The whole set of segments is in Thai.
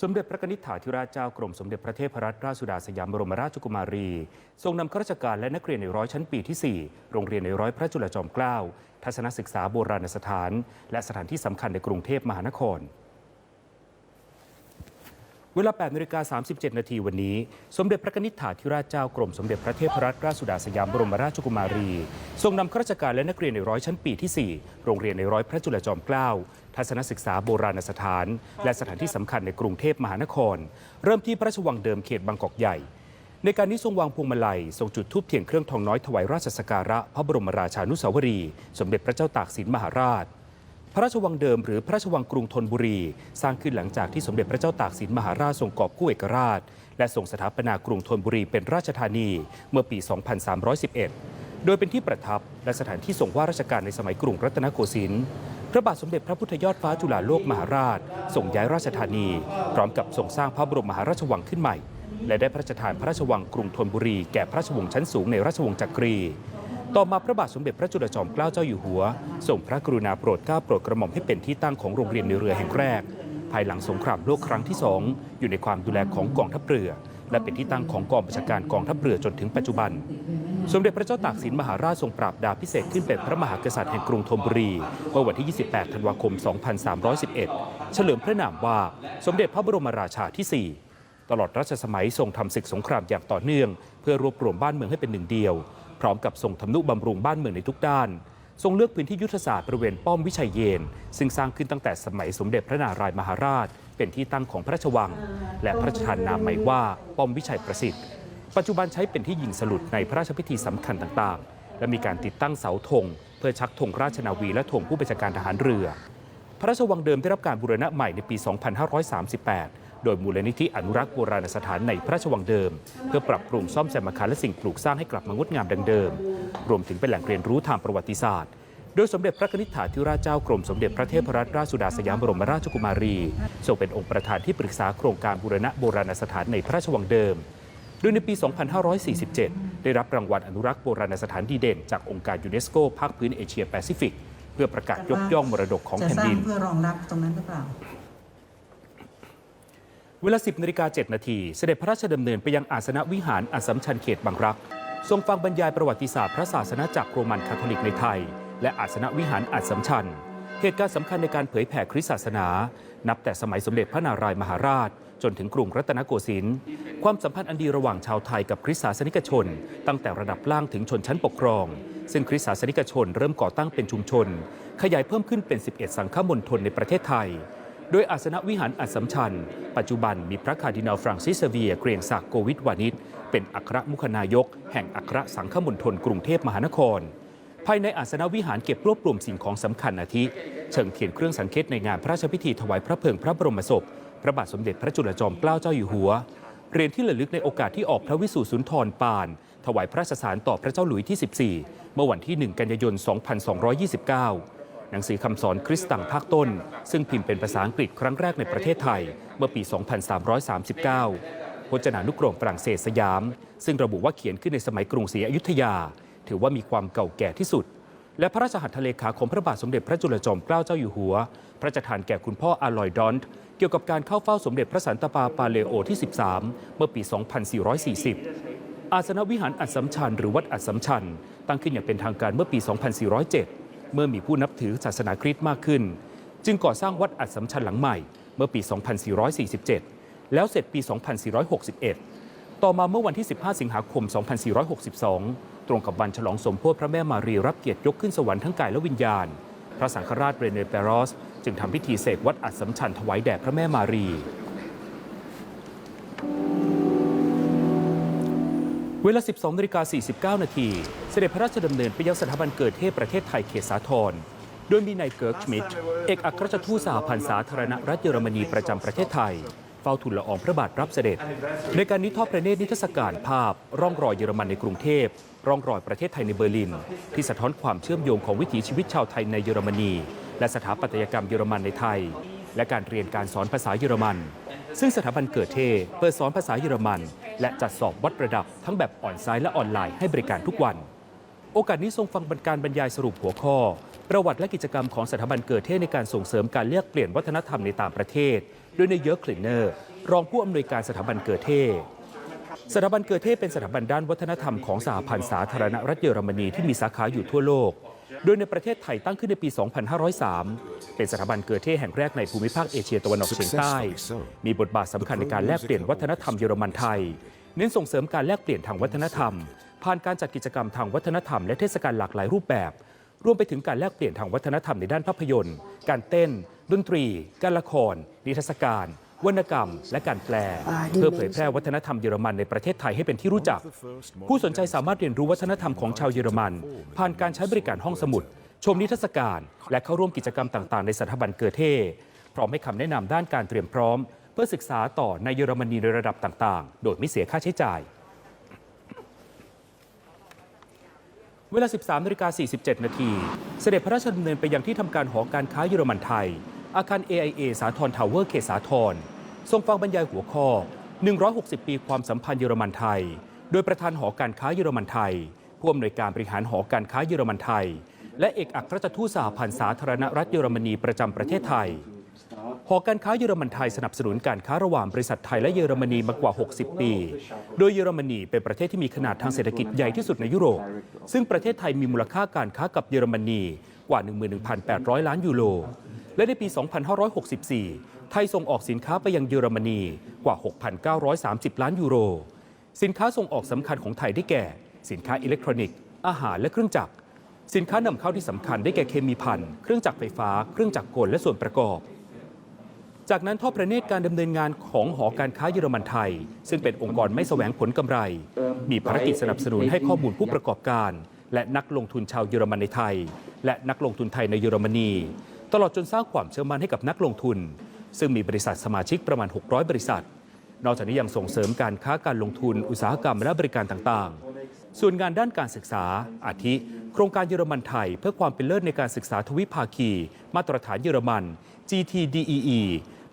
สมเด็จพระนิษฐาธิราชเจ้ากรมสมเด็จพระเทพรัตนราชสุดาสยามบรมราชกุมารี ทรงนำข้าราชการและนักเรียนในร้อยชั้นปีที่ 4 โรงเรียนในร้อยพระจุลจอมเกล้าทัศนศึกษาโบราณสถาน และสถานที่สำคัญในกรุงเทพมหานคร เวลา8นาฬิกา37 นาทีวันนี้ สมเด็จพระนิษฐาธิราชเจ้ากรม สมเด็จพระเทพรัตนราชสุดาสยามบรมราชกุมารี ทรงนำข้าราชการและนักเรียนในร้อยชั้นปีที่ 4 โรงเรียนในร้อยพระจุลจอมเกล้า ทัศนศึกษาโบราณสถาน และสถานที่สำคัญในกรุงเทพมหานคร เริ่มที่พระราชวังเดิมเขตบางกอกใหญ่ ในการนี้ทรงวางพวงมาลัย ทรงจุดธูปเทียนเครื่องทองน้อยถวายราชสักการะพระบรมราชานุสาวรีย์สมเด็จพระเจ้าตากสินมหาราช พระราชวังเดิมหรือพระราชวังกรุงธนบุรี สร้างขึ้นหลังจากที่สมเด็จพระเจ้าตากสินมหาราชทรงกอบกู้เอกราช และทรงสถาปนากรุงธนบุรีเป็นราชธานีเมื่อปี 2311 โดยเป็นที่ประทับและสถานที่ทรงว่าราชการในสมัยกรุงรัตนโกสินทร์พระบาทสมเด็จพระพุทธยอดฟ้าจุฬาโลกมหาราชทรงย้ายราชธานี พร้อมกับทรงสร้างพระบรมมหาราชวังขึ้นใหม่ และได้พระราชทานพระราชวังกรุงธนบุรีแก่พระราชวงศ์ชั้นสูงในราชวงศ์จักรี ต่อมาพระบาทสมเด็จพระจุลจอมเกล้าเจ้าอยู่หัวทรงพระกรุณาโปรดเกล้าโปรดกระหม่อมให้เป็นที่ตั้งของโรงเรียนในเรือแห่งแรก ภายหลังสงครามโลกครั้งที่สองอยู่ในความดูแลของกองทัพเรือ และเป็นที่ตั้งของกองบัญชาการกองทัพเรือจนถึงปัจจุบัน สมเด็จพระเจ้าตากสินมหาราชทรงปราบดาพิเศษขึ้นเป็นพระมหากษัตริย์แห่งกรุงธนบุรีเมื่อวันที่ 28 ธันวาคม 2311 เฉลิมพระนามว่าสมเด็จพระบรมราชาที่ 4 ตลอดรัชสมัยทรงทำศึกสงครามอย่างต่อเนื่อง เพื่อรวบรวมบ้านเมืองให้เป็นหนึ่งเดียว พร้อมกับทรงทำนุบำรุงบ้านเมืองในทุกด้าน ทรงเลือกพื้นที่ยุทธศาสตร์บริเวณป้อมวิชัยเยน ซึ่งสร้างขึ้นตั้งแต่สมัยสมเด็จพระนารายมหาราช เป็นที่ตั้งของพระราชวัง และพระราชทานนามใหม่ว่าป้อมวิชัยประสิทธิ์ ปัจจุบันใช้เป็นที่ยิงสลุดในพระราชพิธีสำคัญต่างๆ และมีการติดตั้งเสาธงเพื่อชักธงราชนาวีและธงผู้บัญชาการทหารเรือ พระราชวังเดิมได้รับการบูรณะใหม่ในปี 2538 โดยมูลนิธิอนุรักษ์โบราณสถานในพระราชวังเดิม เพื่อปรับปรุงซ่อมแซมอาคารและสิ่งปลูกสร้างให้กลับมางดงามดังเดิม รวมถึงเป็นแหล่งเรียนรู้ทางประวัติศาสตร์โดยสมเด็จพระนิษฐาธิราชเจ้ากรมสมเด็จพระเทพรัตนราชสุดาสยามบรมราชกุมารีทรงเป็นองค์ประธานที่ปรึกษาโครงการบูรณะโบราณสถานในพระราชวังเดิม โดยในปี 2547 ได้รับรางวัลอนุรักษ์โบราณสถานดีเด่น จากองค์การยูเนสโกภาคพื้นเอเชียแปซิฟิก เพื่อประกาศยกย่องมรดกของแผ่นสร้าดิงนเพื่อรองรับตรงนั้นหรือเปล่า เวลา 10นาฬิกา7นาทีเสด็จพระราชดำเนินไปยังอาสนวิหารอัสสัมชัญเขตบางรัก ทรงฟังบรรยายประวัติศาสตร์พระศาสนาจักรโรมันคาทอลิกในไทย และอาสนวิหารอัสสัมชัญ เหตุการณ์สำคัญในการเผยแผ่คริสตศาสนา นับแต่สมัยสมเด็จพระนารายมหาราช จนถึงกรุงรัตนโกสินทร์ความสัมพันธ์อันดีระหว่างชาวไทยกับคริสตศาสนิกชน ตั้งแต่ระดับล่างถึงชนชั้นปกครอง ซึ่งคริสตศาสนิกชนเริ่มก่อตั้งเป็นชุมชน ขยายเพิ่มขึ้นเป็น 11 สังฆมณฑลในประเทศไทย โดยอาสนวิหารอัสมชัญ ปัจจุบันมีพระคาร์ดินัลฟรังซิสเซเวียเกรียงศักดิ์โกวิทวานิชเป็นอัครมุขนายก แห่งอัครสังฆมณฑลกรุงเทพมหานคร ภายในอาสนวิหารเก็บรวบรวมสิ่งของสำคัญอาทิ เชิงเทียนเครื่องสังเกตในงานพระราชพิธีถวายพระเพลิงพระบรมศพ พระบาทสมเด็จพระจุลจอมเกล้าเจ้าอยู่หัวเหรียญที่ระลึกในโอกาสที่ออกพระวิสูตรสุนทรปาน ถวายพระราชสารต่อพระเจ้าหลุยที่ 14 เมื่อวันที่ 1 กันยายน 2229 หนังสือคำสอนคริสตังภาคต้น ซึ่งพิมพ์เป็นภาษาอังกฤษครั้งแรกในประเทศไทย เมื่อปี 2339 พจนานุกรมฝรั่งเศสสยาม ซึ่งระบุว่าเขียนขึ้นในสมัยกรุงศรีอยุธยา ถือว่ามีความเก่าแก่ที่สุด และพระราชหัตถเลขาของพระบาทสมเด็จพระจุลจอมเกล้าเจ้าอยู่หัว พระราชทานแก่คุณพ่ออาลอยดอนต์เกี่ยวกับการเข้าเฝ้าสมเด็จพระสันตะปาปาเลโอที่ 13 เมื่อปี 2440 อาสนวิหารอัสสัมชัญหรือวัดอัสสัมชัญตั้งขึ้นอย่างเป็นทางการเมื่อปี 2407 เมื่อมีผู้นับถือศาสนาคริสต์มากขึ้น จึงก่อสร้างวัดอัสสัมชัญหลังใหม่ เมื่อปี 2447 แล้วเสร็จปี 2461 ต่อมาเมื่อวันที่ 15 สิงหาคม 2462 ตรงกับวันฉลองสมโพธิพระแม่มารีรับเกียรติยกขึ้นสวรรค์ทั้งกายและวิญญาณ พระสังฆราชเรเนเปรอส จึงทำพิธีเสกวัดอัสสัมชัญถวายแด่พระแม่มารีเวลา 12นาฬิกา49 นาที เสด็จพระราชดำเนินไปยังสถาบันเกิดเทพประเทศไทยเขตสาทรโดยมีนายเกิร์กชมิดเอกอัครราชทูตสหพันธ์สาธารณรัฐเยอรมนีประจำประเทศไทย เฝ้าทูลละอองพระบาทรับเสด็จ ในการนิทอดพระเนตรนิทรรศการภาพ ร่องรอยเยอรมันในกรุงเทพ ร่องรอยประเทศไทยในเบอร์ลิน ที่สะท้อนความเชื่อมโยงของวิถีชีวิตชาวไทยในเยอรมนี และสถาปัตยกรรมเยอรมันในไทย และการเรียนการสอนภาษาเยอรมัน ซึ่งสถาบันเกิดเทเปิดสอนภาษาเยอรมัน และจัดสอบวัดระดับทั้งแบบออนไซต์และออนไลน์ให้บริการทุกวัน โอกาสนี้ทรงฟังบรรการบรรยายสรุปหัวข้อ ประวัติและกิจกรรมของสถาบันเกิดเทศในการส่งเสริมการเลียกเปลี่ยนวัฒนธรรมในต่างประเทศ โดยในเยอร์คลินเนอร์ รองผู้อำนวยการสถาบันเกิดเทสถาบันเกิดเทเป็นสถาบันด้านวัฒนธรรมของสหพันธ์สาธารณรัฐเยอรมนีที่มีสาขาอยู่ทั่วโลก โดยในประเทศไทยตั้งขึ้นในปี 2503 เป็นสถาบันเกิดเทแห่งแรกในภูมิภาคเอเชียตะวันออกเฉียงใต้ มีบทบาทสำคัญในการแลกเปลี่ยนวัฒนธรรมเยอรมันไทย เน้นส่งเสริมการแลกเปลี่ยนทางวัฒนธรรม ผ่านการจัดกิจกรรมทางวัฒนธรรมและเทศกาลหลากหลายรูปแบบ รวมไปถึงการแลกเปลี่ยนทางวัฒนธรรมในด้านภาพยนตร์ การเต้น ดนตรี การละคร นิทรรศการ วรรณกรรม และการแปล เพื่อเผยแพร่วัฒนธรรมเยอรมันในประเทศไทยให้เป็นที่รู้จัก ผู้สนใจสามารถเรียนรู้วัฒนธรรมของชาวเยอรมัน ผ่านการใช้บริการห้องสมุด ชมนิทรรศการ และเข้าร่วมกิจกรรมต่าง ๆ ในสถาบันเกิดเทพร้อมให้คำแนะนำด้านการเตรียมพร้อม เพื่อศึกษาต่อในเยอรมนีในระดับต่าง ๆ โดยไม่เสียค่าใช้จ่าย เวลา 13นาฬิกา47 นาที เสด็จพระราชดำเนินไปยังที่ทำการหอการค้าเยอรมันไทย อาคาร AIA สาทรทาวเวอร์เขตสาทรทรงฟังบรรยายหัวข้อ 160 ปีความสัมพันธ์เยอรมันไทย โดยประธานหอการค้าเยอรมันไทยผู้อำนวยการบริหารหอการค้าเยอรมันไทย และเอกอัครราชทูตสหพันธ์สาธารณรัฐเยอรมนีประจำประเทศไทย หอการค้าเยอรมันไทยสนับสนุนการค้าระหว่างบริษัทไทยและเยอรมนีมากว่า 60 ปี โดยเยอรมนีเป็นประเทศที่มีขนาดทางเศรษฐกิจใหญ่ที่สุดในยุโรป ซึ่งประเทศไทยมีมูลค่าการค้ากับเยอรมนีกว่า 11,800 ล้านยูโร และในปี 2564 ไทยส่งออกสินค้าไปยังเยอรมนีกว่า 6,930 ล้านยูโร สินค้าส่งออกสำคัญของไทยได้แก่ สินค้าอิเล็กทรอนิกส์ อาหารและเครื่องจักร สินค้านำเข้าที่สำคัญได้แก่เคมีภัณฑ์เครื่องจักรไฟฟ้า เครื่องจักรกลและส่วนประกอบ จากนั้นทอดพระเนตรการดำเนินงานของหอการค้าเยอรมันไทย ซึ่งเป็นองค์กรไม่แสวงผลกำไร มีภารกิจสนับสนุนให้ข้อมูลผู้ประกอบการ และนักลงทุนชาวเยอรมันในไทย และนักลงทุนไทยในเยอรมนี ตลอดจนสร้างความเชื่อมั่นให้กับนักลงทุน ซึ่งมีบริษัทสมาชิกประมาณ 600 บริษัท นอกจากนี้ยังส่งเสริมการค้าการลงทุน อุตสาหกรรมและบริการต่างๆ ส่วนงานด้านการศึกษาอาทิโครงการเยอรมันไทย เพื่อความเป็นเลิศในการศึกษาทวิภาคี มาตรฐานเยอรมัน GTDEE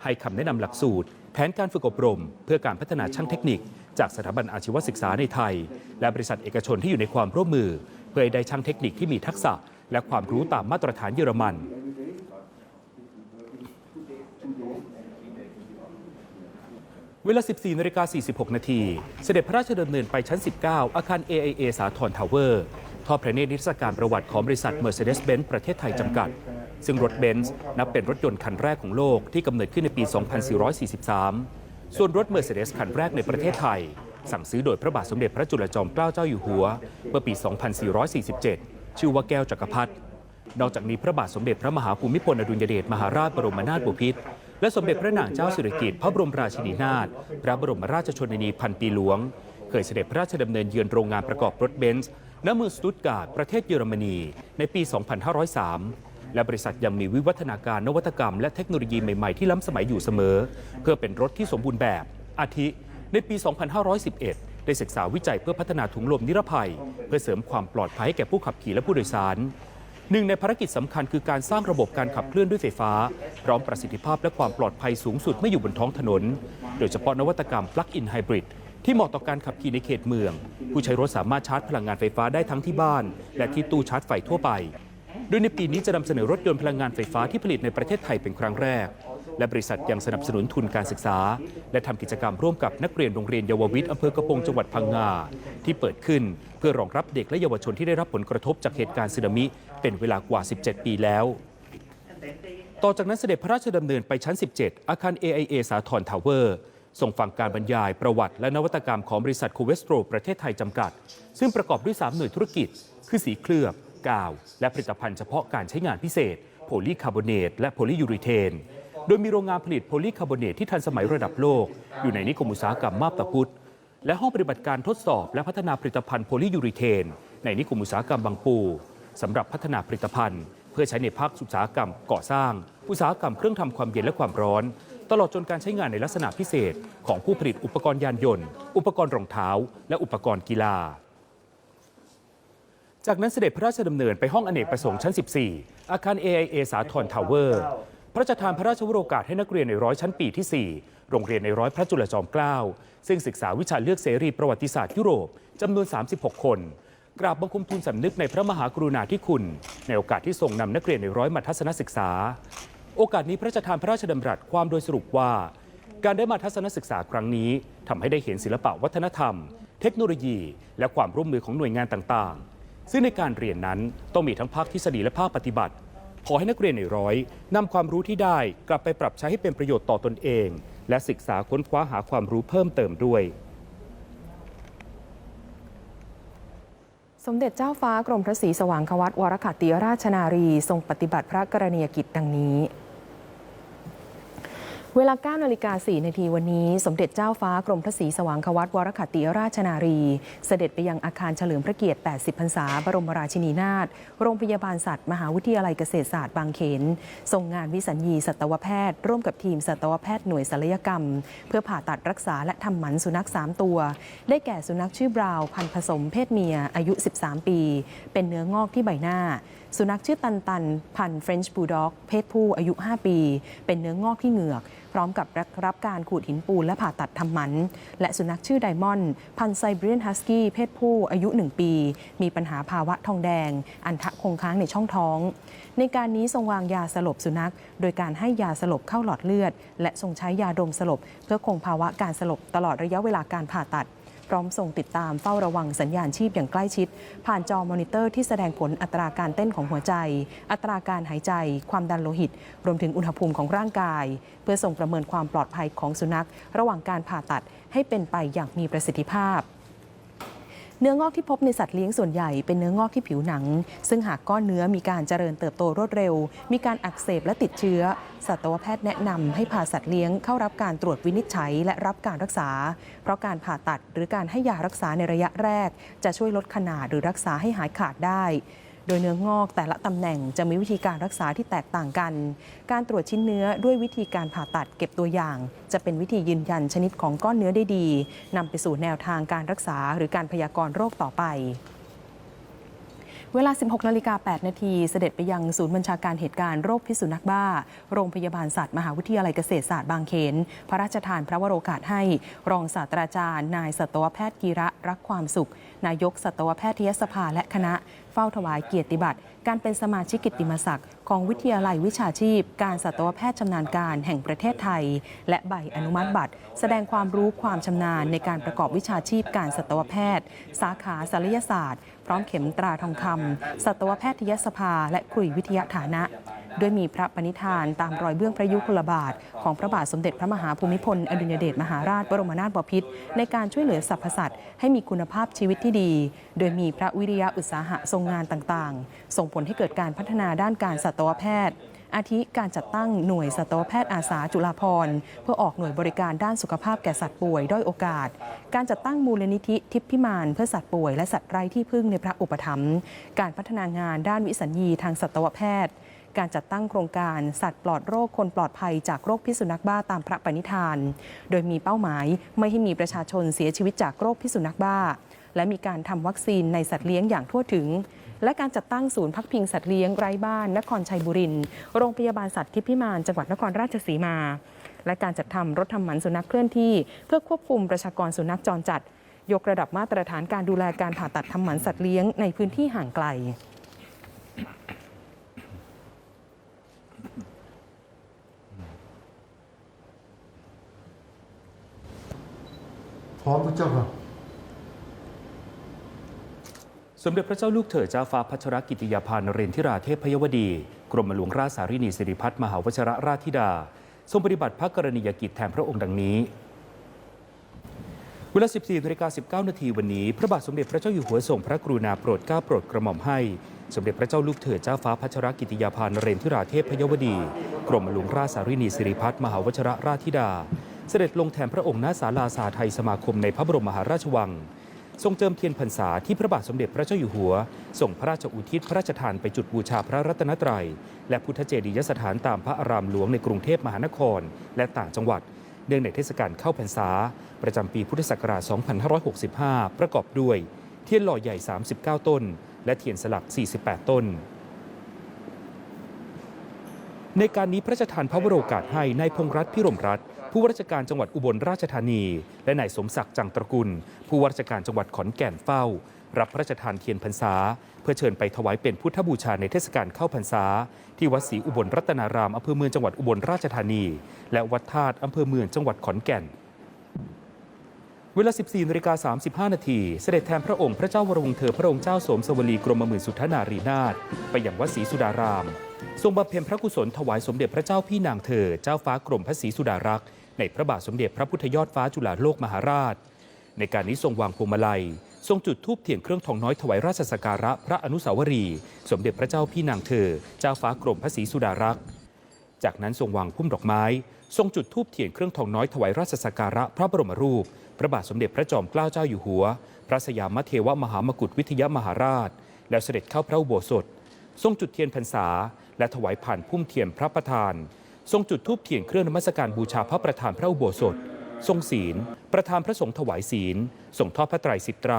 ให้คำแนะนำหลักสูตร แผนการฝึกอบรม เพื่อการพัฒนาช่างเทคนิค จากสถาบันอาชีวศึกษาในไทย และบริษัทเอกชนที่อยู่ในความร่วมมือ เพื่อให้ได้ช่างเทคนิคที่มีทักษะ และความรู้ตามมาตรฐานเยอรมันเวลา 14นาฬิกา46 นาที เสด็จพระราชดำเนินไปชั้น 19 อาคาร AIA สาทรทาวเวอร์ ทอดพระเนตรนิทรรศการประวัติของบริษัท Mercedes-Benz ประเทศไทยจำกัด ซึ่งรถเบนซ์นับเป็นรถยนต์คันแรกของโลกที่กำเนิดขึ้นในปี 2443 ส่วนรถ Mercedes คันแรกในประเทศไทย สั่งซื้อโดยพระบาทสมเด็จพระจุลจอมเกล้าเจ้าอยู่หัว เมื่อปี 2447 ชื่อว่าแก้วจักรพรรดินอกจากนี้พระบาทสมเด็จพระมหาภูมิพลอดุลยเดชมหาราชบรมนาถบพิตรและสมเด็จพระนางเจ้าสิริกิติ์พระบรมราชินีนาถพระบรมราชชนนีพันปีหลวง เคยเสด็จพระราชดำเนินเยือนโรงงานประกอบรถเบนซ์ณเมืองสตุตการ์ดประเทศเยอรมนีในปี 2503 และบริษัทยังมีวิวัฒนาการนวัตกรรมและเทคโนโลยีใหม่ๆ ที่ล้ำสมัยอยู่เสมอ เพื่อเป็นรถที่สมบูรณ์แบบ อาทิ ในปี 2511 ได้ศึกษาวิจัยเพื่อพัฒนาถุงลมนิรภัย เพื่อเสริมความปลอดภัยให้แก่ผู้ขับขี่และผู้โดยสารหนึ่งในภารกิจสำคัญคือการสร้างระบบการขับเคลื่อนด้วยไฟฟ้า พร้อมประสิทธิภาพและความปลอดภัยสูงสุดไม่อยู่บนท้องถนน โดยเฉพาะนวัตกรรม Plug-in Hybrid ที่เหมาะต่อการขับขี่ในเขตเมือง ผู้ใช้รถสามารถชาร์จพลังงานไฟฟ้าได้ทั้งที่บ้าน และที่ตู้ชาร์จไฟทั่วไป โดยในปีนี้จะนำเสนอรถยนต์พลังงานไฟฟ้าที่ผลิตในประเทศไทยเป็นครั้งแรก และบริษัทยังสนับสนุนทุนการศึกษา และทำกิจกรรมร่วมกับนักเรียนโรงเรียนเยาววิทย์อำเภอกระโปงจังหวัดพังงาที่เปิดขึ้นเพื่อรองรับเด็กและเยาวชนที่ได้รับผลกระทบจากเหตุการณ์สึนามิ เป็นเวลากว่า 17 ปีแล้วต่อจากนั้นเสด็จพระราชดำเนินไปชั้น 17 อาคาร AIA สาทรทาวเวอร์ ส่งฟังการบรรยายประวัติและนวัตกรรมของบริษัทโคเวสโตรประเทศไทยจำกัด ซึ่งประกอบด้วย 3 หน่วยธุรกิจ คือสีเคลือบ กาว และผลิตภัณฑ์เฉพาะการใช้งานพิเศษ โพลีคาร์บอเนตและโพลียูริเทน โดยมีโรงงานผลิตโพลีคาร์บอเนตที่ทันสมัยระดับโลก อยู่ในนิคมอุตสาหกรรมมาบตาพุธและห้องปฏิบัติการทดสอบ และพัฒนาผลิตภัณฑ์โพลียูริเทน ในนิคมอุตสาหกรรมบางปูสำหรับพัฒนาผลิตภัณฑ์ เพื่อใช้ในภาคอุตสาหกรรมก่อสร้าง อุตสาหกรรมเครื่องทำความเย็นและความร้อน ตลอดจนการใช้งานในลักษณะพิเศษ ของผู้ผลิตอุปกรณ์ยานยนต์ อุปกรณ์รองเท้า และอุปกรณ์กีฬา จากนั้นเสด็จพระราชดำเนินไปห้องอเนกประสงค์ชั้น 14 อาคาร AIA สาทรทาวเวอร์ พระราชทานพระราชวโรกาสให้นักเรียนในร้อยชั้นปีที่ 4 โรงเรียนในร้อยพระจุลจอมเกล้าซึ่งศึกษาวิชาเลือกเสรีประวัติศาสตร์ยุโรปจำนวน 36 คน กราบบังคมทูลสำนึกในพระมหากรุณาธิคุณ ในโอกาสที่ทรงนำนักเรียนในร้อยมาทัศนศึกษา โอกาสนี้พระราชทานพระราชดำรัสความโดยสรุปว่า การได้มาทัศนศึกษาครั้งนี้ทำให้ได้เห็นศิลปะวัฒนธรรม เทคโนโลยี และความร่วมมือของหน่วยงานต่างๆ ซึ่งในการเรียนนั้นต้องมีทั้งภาคทฤษฎีและภาคปฏิบัติ ขอให้นักเรียนในร้อยนำความรู้ที่ได้กลับไปปรับใช้ให้เป็นประโยชน์ต่อตนเอง และศึกษาค้นคว้าหาความรู้เพิ่มเติมด้วยสมเด็จเจ้าฟ้ากรมพระศรีสว่างควัตวรคัตติราชนารี ทรงปฏิบัติพระกรณียกิจดังนี้ เวลา9นาฬิกา4นาทีวันนี้ สมเด็จเจ้าฟ้ากรมพระศรีสว่างควัตวรคัตติราชนารี เสด็จไปยังอาคารเฉลิมพระเกียรติ 80 พรรษา บรมราชินีนาถโรงพยาบาลสัตว์ มหาวิทยาลัยเกษตรศาสตร์บางเขนทรงงานวิสัญญีสัตวแพทย์ ร่วมกับทีมสัตวแพทย์หน่วยศัลยกรรม เพื่อผ่าตัดรักษาและทำหมันสุนัข 3 ตัว ได้แก่สุนัขชื่อบราวน์พันผสมเพศเมียอายุ 13 ปี เป็นเนื้องอกที่ใบหน้า สุนัขชื่อตันตัน พันธุ์เฟรนช์บูลด็อก เพศผู้อายุ 5 ปี เป็นเนื้องอกที่เหงือก พร้อมกับรับการขูดหินปูนและผ่าตัดทำหมัน และสุนัขชื่อไดมอนด์พันธุ์ไซบีเรียนฮัสกี้เพศผู้อายุ 1 ปี มีปัญหาภาวะทองแดง อันทะคงค้างในช่องท้อง ในการนี้ทรงวางยาสลบสุนัข โดยการให้ยาสลบเข้าหลอดเลือด และทรงใช้ยาดมสลบ เพื่อคงภาวะการสลบตลอดระยะเวลาการผ่าตัด พร้อมส่งติดตามเฝ้าระวังสัญญาณชีพอย่างใกล้ชิด ผ่านจอมอนิเตอร์ที่แสดงผลอัตราการเต้นของหัวใจ อัตราการหายใจ ความดันโลหิต รวมถึงอุณหภูมิของร่างกาย เพื่อส่งประเมินความปลอดภัยของสุนัข ระหว่างการผ่าตัดให้เป็นไปอย่างมีประสิทธิภาพ เนื้องอกที่พบในสัตว์เลี้ยงส่วนใหญ่เป็นเนื้องอกที่ผิวหนัง ซึ่งหากก้อนเนื้อมีการเจริญเติบโตรวดเร็ว มีการอักเสบและติดเชื้อ สัตวแพทย์แนะนำให้พาสัตว์เลี้ยงเข้ารับการตรวจวินิจฉัยและรับการรักษา เพราะการผ่าตัดหรือการให้ยารักษาในระยะแรก จะช่วยลดขนาดหรือรักษาให้หายขาดได้ โดยเนื้องอกแต่ละตำแหน่งจะมีวิธีการรักษาที่แตกต่างกัน การตรวจชิ้นเนื้อด้วยวิธีการผ่าตัดเก็บตัวอย่าง จะเป็นวิธียืนยันชนิดของก้อนเนื้อได้ดีนำไปสู่แนวทางการรักษา หรือการพยากรณ์โรคต่อไปเวลา 16นาฬิกา8นาที เสด็จไปยังศูนย์บัญชาการเหตุการณ์โรคพิษสุนัขบ้า โรงพยาบาลสัตว์มหาวิทยาลัยเกษตรศาสตร์บางเขน พระราชทานพระวโรกาสให้ รองศาสตราจารย์ นายสัตวแพทย์กีระรักความสุข นายกสัตวแพทยสภาและคณะ ฝ้าถวายเกียรติบัตรการเป็นสมาชิกกิตติมศักดิ์ของวิทยาลัยวิชาชีพ การสัตวแพทย์ชำนาญการแห่งประเทศไทย และใบอนุมัติบัตร แสดงความรู้ความชำนาญในการประกอบวิชาชีพการสัตวแพทย์ สาขาศัลยศาสตร์ พร้อมเข็มตราทองคำสัตวแพทยสภา และคุยวิทยาฐานะ ด้วยมีพระปณิธานตามรอยเบื้องพระยุคลบาท ของพระบาทสมเด็จพระมหาภูมิพล อดุลยเดชมหาราชบรมนาถบพิตรในการช่วยเหลือสรรพสัตว์ให้มีคุณภาพชีวิตที่ดี โดยมีพระวิริยะอุตสาหะทรงงานต่างๆ ส่งผลให้เกิดการพัฒนาด้านการสัตวแพทย์อาทิการจัดตั้งหน่วยสัตวแพทย์อาสาจุฬาภรณ์เพื่อออกหน่วยบริการด้านสุขภาพแก่สัตว์ป่วยด้อยโอกาส การจัดตั้งมูลนิธิทิพย์พิมานเพื่อสัตว์ป่วยและสัตว์ไร้ที่พึ่งในพระอุปถัมภ์การพัฒนางานด้านวิสัญญีทางสัตวแพทย์ การจัดตั้งโครงการสัตว์ปลอดโรคคนปลอดภัยจากโรคพิษสุนัขบ้าตามพระปณิธาน โดยมีเป้าหมายไม่ให้มีประชาชนเสียชีวิตจากโรคพิษสุนัขบ้า และมีการทำวัคซีนในสัตว์เลี้ยงอย่างทั่วถึง และการจัดตั้งศูนย์พักพิงสัตว์เลี้ยงไร้บ้าน นครชัยบุรีโรงพยาบาลสัตว์ทิพิมานจังหวัดนครราชสีมา และการจัดทำรถทำหมันสุนัขเคลื่อนที่ เพื่อควบคุมประชากรสุนัขจรจัด ยกระดับมาตรฐานการดูแลการผ่าตัดทำหมันสัตว์เลี้ยงในพื้นที่ห่างไกล ร้อมพระเจ้าค่ะ สมเด็จพระเจ้าลูกเธอเจ้าฟ้าพัชรกิติยาภานเรนทิราเทพพยวดี กรมหลวงราชสารินีสิริพัฒน์มหาวชรราชธิดา ทรงปฏิบัติพระกรณียกิจแทนพระองค์ดังนี้เวลา 14นาฬิกา19 นาทีวันนี้ พระบาทสมเด็จพระเจ้าอยู่หัวทรงพระกรุณาโปรดเกล้าโปรดกระหม่อมให้ สมเด็จพระเจ้าลูกเธอเจ้าฟ้าพัชรกิติยาภานเรนทิราเทพพยวดี กรมหลวงราชสารินีสิริพัฒน์มหาวชรราชธิดา เสด็จลงแทนพระองค์ณศาลาสาไทยสมาคมในพระบรมมหาราชวัง ทรงเจิมเทียนพรรษาที่พระบาทสมเด็จพระเจ้าอยู่หัวส่งพระราชอุทิศพระราชทานไปจุดบูชาพระรัตนตรัย และพุทธเจดียสถานตามพระอารามหลวงในกรุงเทพมหานคร และต่างจังหวัด เนื่องในเทศกาลเข้าพรรษา ประจำปีพุทธศักราช 2565 ประกอบด้วย เทียนหล่อใหญ่ 39 ต้น และเทียนสลัก 48 ต้นในการนี้พระราชทานพระวโรกาสให้นายพงษ์รัตน์พิรมรัตน์ ผู้ว่าราชการจังหวัดอุบลราชธานี และนายสมศักดิ์จังตระกุล ผู้ว่าราชการจังหวัดขอนแก่นเฝ้า รับพระราชทานเทียนพรรษา เพื่อเชิญไปถวายเป็นพุทธบูชาในเทศกาลเข้าพรรษา ที่วัดศรีอุบลรัตนารามอำเภอเมืองจังหวัดอุบลราชธานี และวัดธาตุอำเภอเมืองจังหวัดขอนแก่นเวลา 14นาฬิกา35 นาที เสด็จแทนพระองค์พระเจ้าวรวงศ์เธอพระองค์เจ้าสมสวลีกรมหมื่นสุทธนารีนาถไปยังวัดศรีสุดาราม ทรงบำเพ็ญพระกุศลถวายสมเด็จพระเจ้าพี่นางเธอ เจ้าฟ้ากรมพระศรีสุดารักษ์ในพระบาทสมเด็จพระพุทธยอดฟ้าจุฬาโลกมหาราช ในการนี้ทรงวางพวงมาลัย ทรงจุดธูปเทียนเครื่องทองน้อยถวายราชสักการะพระอนุสาวรีย์สมเด็จพระเจ้าพี่นางเธอ เจ้าฟ้ากรมพระศรีสุดารักษ์จากนั้นทรงวางพุ่มดอกไม้ ทรงจุดธูปเทียนเครื่องทองน้อยถวายราชสักการะพระบรมรูป พระบาทสมเด็จพระจอมเกล้าเจ้าอยู่หัว พระสยามเทวมหามกุฏวิทยามหาราช แล้วเสด็จเข้าพระอุโบสถ ทรงจุดเทียนพรรษา และถวายผ่านพุ่มเทียนพระประธาน ทรงจุดธูปเทียนเครื่องนมัสการบูชาพระประธานพระอุโบสถ ทรงศีล ประธานพระสงฆ์ถวายศีลส่งทอดพระไตรสิบไตร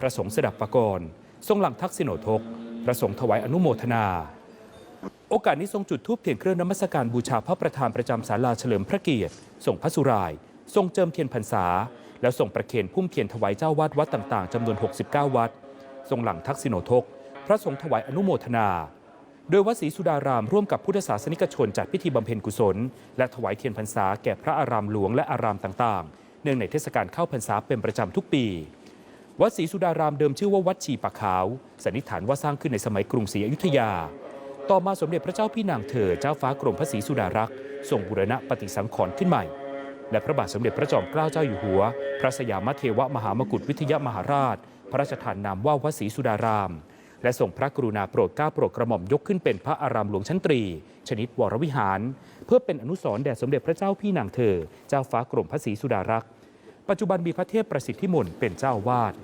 พระสงฆ์สดับปรกรณ์ทรงหลังทักษิโนทก พระสงฆ์ถวายอนุโมทนา โอกาสนี้ทรงจุดธูปเทียนเครื่องนมัสการบูชาพระประธานประจำศาลาเฉลิมพระเกียรติส่งพระสุราย ทรงเจิมเทียนพรรษา แล้วส่งประเคนพุ่มเทียนถวายเจ้าวาดวัดต่างๆจำนวน 69 วัด ทรงหลังทักษิโนทก พระสงฆ์ถวายอนุโมทนา โดยวัดศรีสุดารามร่วมกับพุทธศาสนิกชนจัดพิธีบำเพ็ญกุศล และถวายเทียนพรรษาแก่พระอารามหลวงและอารามต่างๆ เนื่องในเทศกาลเข้าพรรษาเป็นประจำทุกปี วัดศรีสุดารามเดิมชื่อว่าวัดชีปะขาวสันนิษฐานว่าสร้างขึ้นในสมัยกรุงศรีอยุธยา ต่อมาสมเด็จพระเจ้าพี่นางเธอเจ้าฟ้ากรมพระศรีสุดารักษ์ทรงบูรณะปฏิสังขรณ์ขึ้นใหม่ และพระบาทสมเด็จพระจอมเกล้าเจ้าอยู่หัว พระสยามเทวมหามกุฏวิทยามหาราช พระราชทานนามว่าวัดศรีสุดาราม และทรงพระกรุณาโปรดเกล้าโปรดกระหม่อมยกขึ้นเป็นพระอารามหลวงชั้นตรี ชนิดวรวิหาร เพื่อเป็นอนุสรณ์แด่สมเด็จพระเจ้าพี่นางเธอ เจ้าฟ้ากรมพระศรีสุดารักษ์ปัจจุบันมีพระเทพประสิทธิมนต์เป็นเจ้าวาด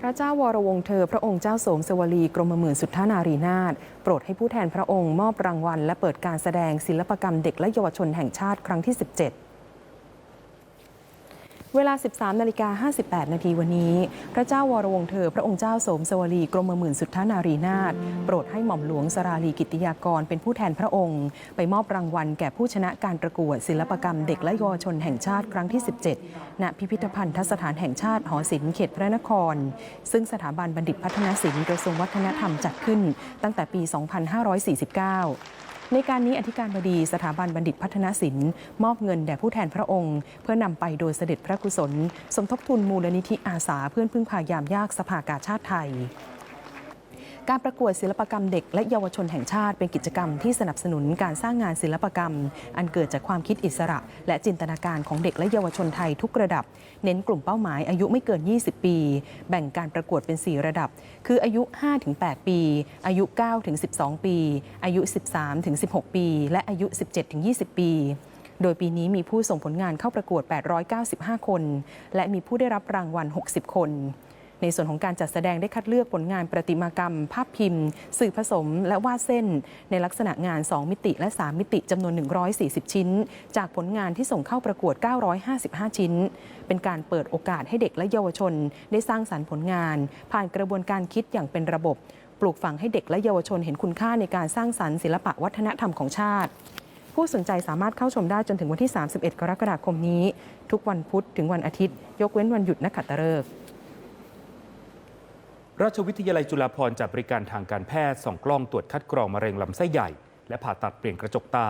พระเจ้าวรวงเธอ พระองค์เจ้าโสมสวลีกรมหมื่นสุทธานารีนาถโปรดให้ผู้แทนพระองค์มอบรางวัล และเปิดการแสดงศิลปกรรมเด็กและเยาวชนแห่งชาติครั้งที่ 17 เวลา 13นาฬิกา58 นาทีวันนี้ พระเจ้าวรวงเธอ พระองค์เจ้าโสมสวลีกรมหมื่นสุทธานารีนาถโปรดให้หม่อมหลวงสราลีกิตติยากรเป็นผู้แทนพระองค์ ไปมอบรางวัลแก่ผู้ชนะการประกวดศิลปกรรมเด็กและเยาวชนแห่งชาติครั้งที่ 17 ณ พิพิธภัณฑ์ทสถานแห่งชาติหอศิลป์เขตพระนคร ซึ่งสถาบันบัณฑิตพัฒนศิลป์กระทรวงวัฒนธรรมจัดขึ้น ตั้งแต่ปี 2549 ในการนี้อธิการบดีสถาบันบัณฑิตพัฒนศิลป์มอบเงินแด่ผู้แทนพระองค์ เพื่อนำไปโดยเสด็จพระกุศล สมทบทุนมูลนิธิอาสาเพื่อนพึ่งพายามยากสภากาชาติไทย การประกวดศิลปกรรมเด็กและเยาวชนแห่งชาติ เป็นกิจกรรมที่สนับสนุนการสร้างงานศิลปกรรม อันเกิดจากความคิดอิสระ และจินตนาการของเด็กและเยาวชนไทยทุกระดับ เน้นกลุ่มเป้าหมายอายุไม่เกิน 20 ปี แบ่งการประกวดเป็น 4 ระดับ คืออายุ 5-8 ปี อายุ 9-12 ปี อายุ 13-16 ปี และอายุ 17-20 ปีโดยปีนี้มีผู้ส่งผลงานเข้าประกวด 895 คน และมีผู้ได้รับรางวัล 60 คน ในส่วนของการจัดแสดงได้คัดเลือกผลงานประติมากรรม ภาพพิมพ์ สื่อผสม และวาดเส้น ในลักษณะงาน 2 มิติและ 3 มิติจำนวน 140 ชิ้น จากผลงานที่ส่งเข้าประกวด 955 ชิ้น เป็นการเปิดโอกาสให้เด็กและเยาวชน ได้สร้างสรรค์ผลงาน ผ่านกระบวนการคิดอย่างเป็นระบบ ปลูกฝังให้เด็กและเยาวชนเห็นคุณค่าในการสร้างสรรค์ศิลปะวัฒนธรรมของชาติผู้สนใจสามารถเข้าชมได้จนถึงวันที่ 31 กรกฎาคมนี้ ทุกวันพุธถึงวันอาทิตย์ ยกเว้นวันหยุดนักขัตฤกษ์ ราชวิทยาลัยจุฬาภรณ์จัดบริการทางการแพทย์ส่องกล้องตรวจคัดกรองมะเร็งลำไส้ใหญ่ และผ่าตัดเปลี่ยนกระจกตา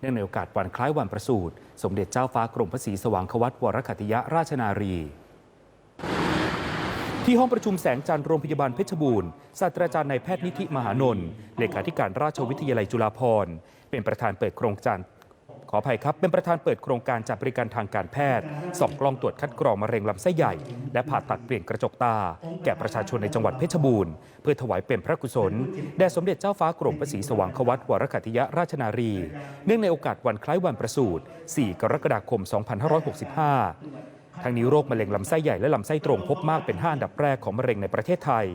เนื่องในโอกาสวันคล้ายวันประสูติ สมเด็จเจ้าฟ้ากรมพระศรีสว่างควัตวรคัติยราชนารี ที่ห้องประชุมแสงจันทร์โรงพยาบาลเพชรบูรณ์ศาสตราจารย์นายแพทย์นิธิมหานนท์เลขาธิการราชวิทยาลัยจุฬาภรณ์เป็นประธานเปิดโครงการ ขออภัยครับ เป็นประธานเปิดโครงการจัดบริการทางการแพทย์ส่องกล้องตรวจคัดกรองมะเร็งลำไส้ใหญ่ และผ่าตัดเปลี่ยนกระจกตา แก่ประชาชนในจังหวัดเพชรบูรณ์ เพื่อถวายเป็นพระกุศล แด่สมเด็จเจ้าฟ้ากรมพระศรีสว่างควัตวรคัติยราชนารี เนื่องในโอกาสวันคล้ายวันประสูติ 4 กรกฎาคม 2565ทั้งนี้โรคมะเร็งลำไส้ใหญ่และลำไส้ตรงพบมากเป็น 5 อันดับแรกของมะเร็งในประเทศไทย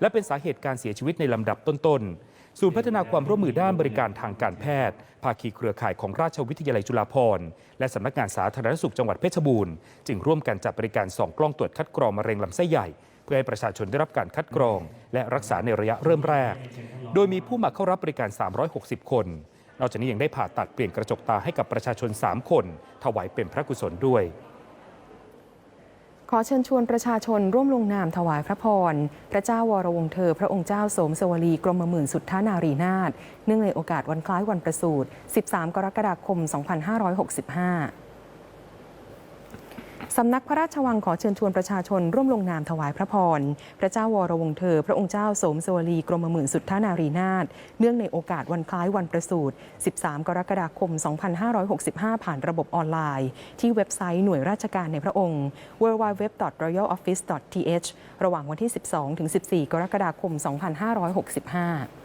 และเป็นสาเหตุการเสียชีวิตในลำดับต้นๆ ศูนย์พัฒนาความร่วมมือด้านบริการทางการแพทย์ ภาคีเครือข่ายของราชวิทยาลัยจุฬาภรณ์และสำนักงานสาธารณสุขจังหวัดเพชรบูรณ์จึงร่วมกันจัดบริการส่องกล้องตรวจคัดกรองมะเร็งลำไส้ใหญ่ เพื่อให้ประชาชนได้รับการคัดกรอง และรักษาในระยะเริ่มแรก โดยมีผู้มาเข้ารับบริการ 360 คนนอกจากนี้ยังได้ผ่าตัดเปลี่ยนกระจกตาให้กับประชาชน 3 คน ถวายเป็นพระกุศลด้วย ขอเชิญชวนประชาชนร่วมลงนามถวายพระพร พระเจ้าวรวงเธอ พระองค์เจ้าสมสวรีกรมหมื่นสุทธานารีนาถเนื่องในโอกาสวันคล้ายวันประสูติ 13 กรกฎาคม 2565 สำนักพระราชวังขอเชิญชวนประชาชนร่วมลงนามถวายพระพร พระเจ้าวรวงศ์เธอ พระองค์เจ้าสมสวลีกรมหมื่นสุทธานารีนาถเนื่องในโอกาสวันคล้ายวันประสูติ 13 กรกฎาคม 2565 ผ่านระบบออนไลน์ ที่เว็บไซต์หน่วยราชการในพระองค์ www.royaloffice.th ระหว่างวันที่ 12 ถึง 14 กรกฎาคม 2565